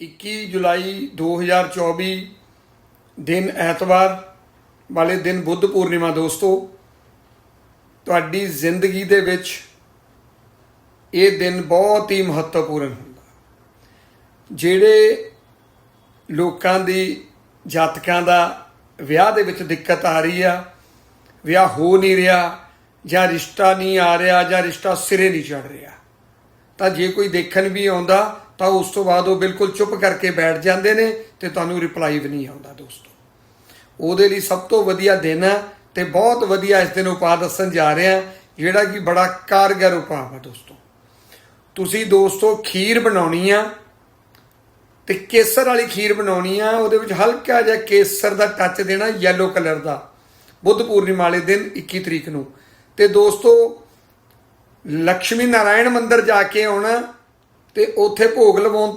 21 ਜੁਲਾਈ 2024 ਦਿਨ ਐਤਵਾਰ ਵਾਲੇ ਦਿਨ ਬੁੱਧ ਪੂਰਨਿਮਾ ਦੋਸਤੋ, ਤੁਹਾਡੀ ਜ਼ਿੰਦਗੀ ਦੇ ਵਿੱਚ ਇਹ ਦਿਨ ਬਹੁਤ ਹੀ ਮਹੱਤਵਪੂਰਨ ਹੁੰਦਾ। ਜਿਹੜੇ ਲੋਕਾਂ ਦੀ ਜਾਤਕਾਂ ਦਾ ਵਿਆਹ ਦੇ ਵਿੱਚ ਦਿੱਕਤ ਆ ਰਹੀ ਆ, ਵਿਆਹ ਹੋ ਨਹੀਂ ਰਿਹਾ ਜਾਂ ਰਿਸ਼ਤਾ ਨਹੀਂ ਆ ਰਿਹਾ ਜਾਂ ਰਿਸ਼ਤਾ ਸਿਰੇ ਨਹੀਂ ਚੜ ਰਿਹਾ ਤਾਂ ਜੇ ਕੋਈ ਦੇਖਣ ਵੀ ਆਉਂਦਾ, ਤਾਂ ਉਸ ਤੋਂ ਬਾਅਦ ਉਹ ਬਿਲਕੁਲ ਚੁੱਪ ਕਰਕੇ ਬੈਠ ਜਾਂਦੇ ਨੇ ਤੇ ਤੁਹਾਨੂੰ ਰਿਪਲਾਈ ਵੀ ਨਹੀਂ ਆਉਂਦਾ ਦੋਸਤੋ। ਉਹਦੇ ਲਈ ਸਭ ਤੋਂ ਵਧੀਆ ਦਿਨ ਹੈ ਤੇ ਬਹੁਤ ਵਧੀਆ ਇਸ ਦਿਨ ਉਪਾਅ ਦੱਸਣ ਜਾ ਰਹੇ ਹਾਂ, ਜਿਹੜਾ ਕਿ ਬੜਾ ਕਾਰਗਰ ਉਪਾਅ ਹੈ ਦੋਸਤੋ। ਤੁਸੀਂ ਦੋਸਤੋ ਖੀਰ ਬਣਾਉਣੀ ਆ ਤੇ ਕੇਸਰ ਵਾਲੀ ਖੀਰ ਬਣਾਉਣੀ ਆ, ਉਹਦੇ ਵਿੱਚ ਹਲਕਾ ਜਿਹਾ ਕੇਸਰ ਦਾ ਟੱਚ ਦੇਣਾ ਯੈਲੋ ਕਲਰ ਦਾ, ਬੁੱਧ ਪੂਰਨਿਮਾ ਵਾਲੇ ਦਿਨ 21 ਤਰੀਕ ਨੂੰ। ਤੇ ਦੋਸਤੋ ਲక్ష్ਮੀ ਨਾਰਾਇਣ ਮੰਦਿਰ ਜਾ ਕੇ ਆਉਣਾ ਤੇ ਉੱਥੇ ਭੋਗ ਲਵਾਉਣ ਤੋਂ